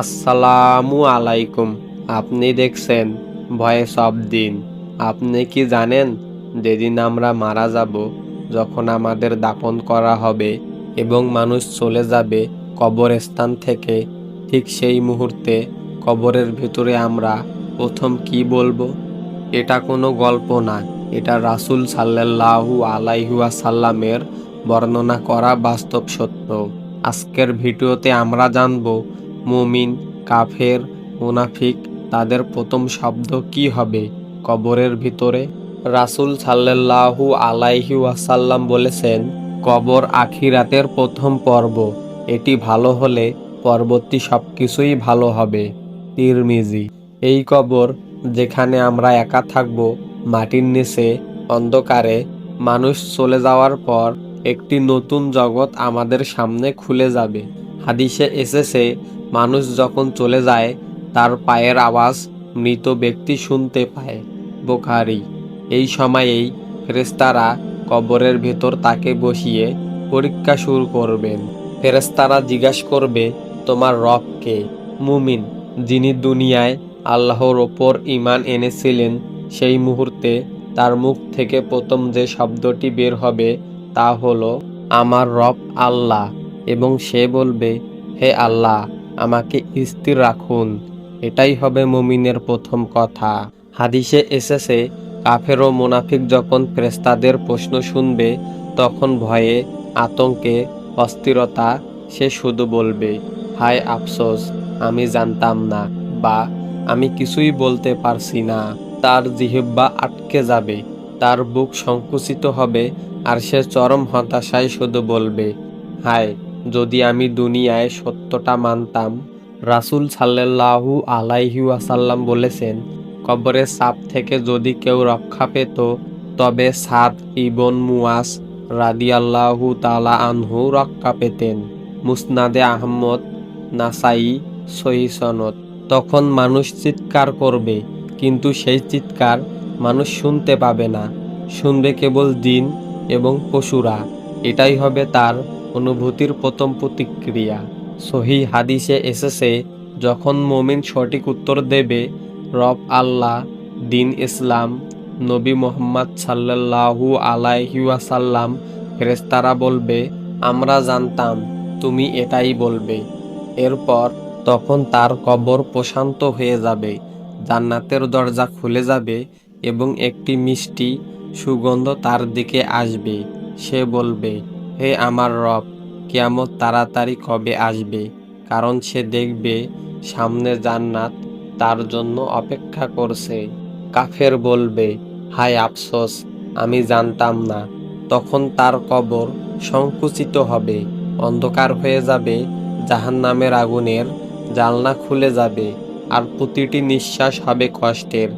আসসালামু আলাইকুম। আপনি দেখছেন ভয়েস অব দিন। আপনি কি জানেন, যেদিন আমরা মারা যাব, যখন আমাদের দাপন করা হবে এবং মানুষ চলে যাবে কবরস্থান থেকে, ঠিক সেই মুহূর্তে কবরের ভিতরে আমরা প্রথম কি বলব? এটা কোনো গল্প না। এটা রাসূল সাল্লাল্লাহু আলাইহুয়া সাল্লামের বর্ণনা করা বাস্তব সত্য। আজকের ভিডিওতে আমরা জানব মুমিন, কাফের, মুনাফিক, তাদের প্রথম শব্দ কি হবে? কবরের ভিতরে রাসুল সাল্লাল্লাহু আলাইহি ওয়াসাল্লাম বলেছেন, কবর আখিরাতের প্রথম পর্ব। এটি ভালো হলে পরবর্তী সব কিছুই ভালো হবে। তিরমিজি, এই কবর যেখানে আমরা একা থাকব, মাটির নিচে, অন্ধকারে, মানুষ চলে যাওয়ার পর একটি নতুন জগৎ আমাদের সামনে খুলে যাবে। হাদিসে এসেছে মানুষ যখন চলে যায়, তার পায়ের আওয়াজ মৃত ব্যক্তি শুনতে পায়। বোখারি, এই সময়েই ফেরেস্তারা কবরের ভেতর তাকে বসিয়ে পরীক্ষা শুরু করবেন। ফেরেস্তারা জিজ্ঞাসা করবে, তোমার রবকে মুমিন, যিনি দুনিয়ায় আল্লাহর ওপর ইমান এনেছিলেন, সেই মুহূর্তে তার মুখ থেকে প্রথম যে শব্দটি বের হবে, তা হলো, আমার রব আল্লাহ এবং সে বলবে, হে আল্লাহ আমাকে স্থির রাখুন। এটাই হবে মুমিনের প্রথম কথা। হাদিসে এসেছে, কাফের ও মুনাফিক যখন ফেরেস্তাদের প্রশ্ন শুনবে, তখন ভয়ে, আতঙ্কে, অস্থিরতা সে শুধু বলবে, হায় আফসোস, আমি জানতাম না বা আমি কিছুই বলতে পারছি না। তার জিহিব্বা আটকে যাবে, তার বুক সংকুচিত হবে আর সে চরম হতাশায় শুধু বলবে, হায় যদি আমি দুনিয়ায় সত্যটা মানতাম। রাসূল সাল্লাল্লাহু আলাইহি বলেছেন, কবরের সাপ থেকে যদি কেউ রক্ষা পেত, তবে সাদ ইবন মুয়াস রাদিয়াল্লাহু তালা আনহু রক্ষা পেতেন। মুসনাদে আহমদ, নাসাই, সহি সনদ। তখন মানুষ চিৎকার করবে, কিন্তু সেই চিৎকার মানুষ শুনতে পাবে না। শুনবে কেবল দিন এবং পশুরা। এটাই হবে তার অনুভূতির প্রথম প্রতিক্রিয়া। সহি হাদিসে এসেছে, যখন মোমিন সঠিক উত্তর দেবে, রব আল্লাহ, দিন ইসলাম, নবী মোহাম্মদ সাল্লাল্লাহু আলাইহি ওয়াসাল্লাম ফেরেস্তারা বলবে, আমরা জানতাম, তুমি এটাই বলবে। এরপর তখন তার কবর প্রশান্ত হয়ে যাবে, জান্নাতের দরজা খুলে যাবে এবং একটি মিষ্টি সুগন্ধ তার দিকে আসবে। সে বলবে হে আমার রব, কিয়ামত তাড়াতাড়ি কবে আসবে? কারণ সে দেখবে সামনে জান্নাত তার জন্য অপেক্ষা করছে। কাফের বলবে, হায় আফসোস, আমি জানতাম না। তখন তার কবর সংকুচিত হবে, অন্ধকার হয়ে যাবে, জাহান্নামের আগুনের জালনা খুলে যাবে, আর প্রতিটি নিঃশ্বাস হবে কষ্টের।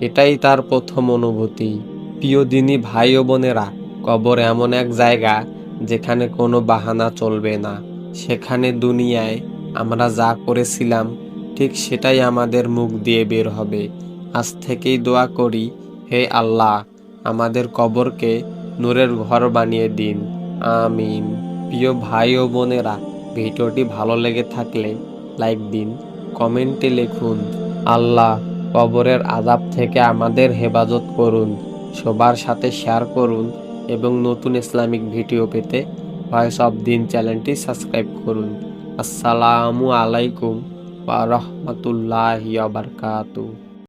এটাই তার প্রথম অনুভূতি। প্রিয় দিনী ভাই ও বোনেরা, কবর এমন এক জায়গা যেখানে কোনো বাহানা চলবে না। সেখানে দুনিয়ায় আমরা যা করেছিলাম, ঠিক সেটাই আমাদের মুখ দিয়ে বের হবে। আজ থেকেই দোয়া করি, হে আল্লাহ, আমাদের কবরকে নূরের ঘর বানিয়ে দিন। আমিন। প্রিয় ভাই ও বোনেরা, ভিডিওটি ভালো লেগে থাকলে লাইক দিন, কমেন্টে লিখুন, আল্লাহ কবরের আজাব থেকে আমাদের হেফাজত করুন, সবার সাথে শেয়ার করুন এবং নতুন ইসলামিক ভিডিও পেতে ভয়েস অফ দিন চ্যানেলটি সাবস্ক্রাইব করুন। আসসালামু আলাইকুম ওয়া বারকাতু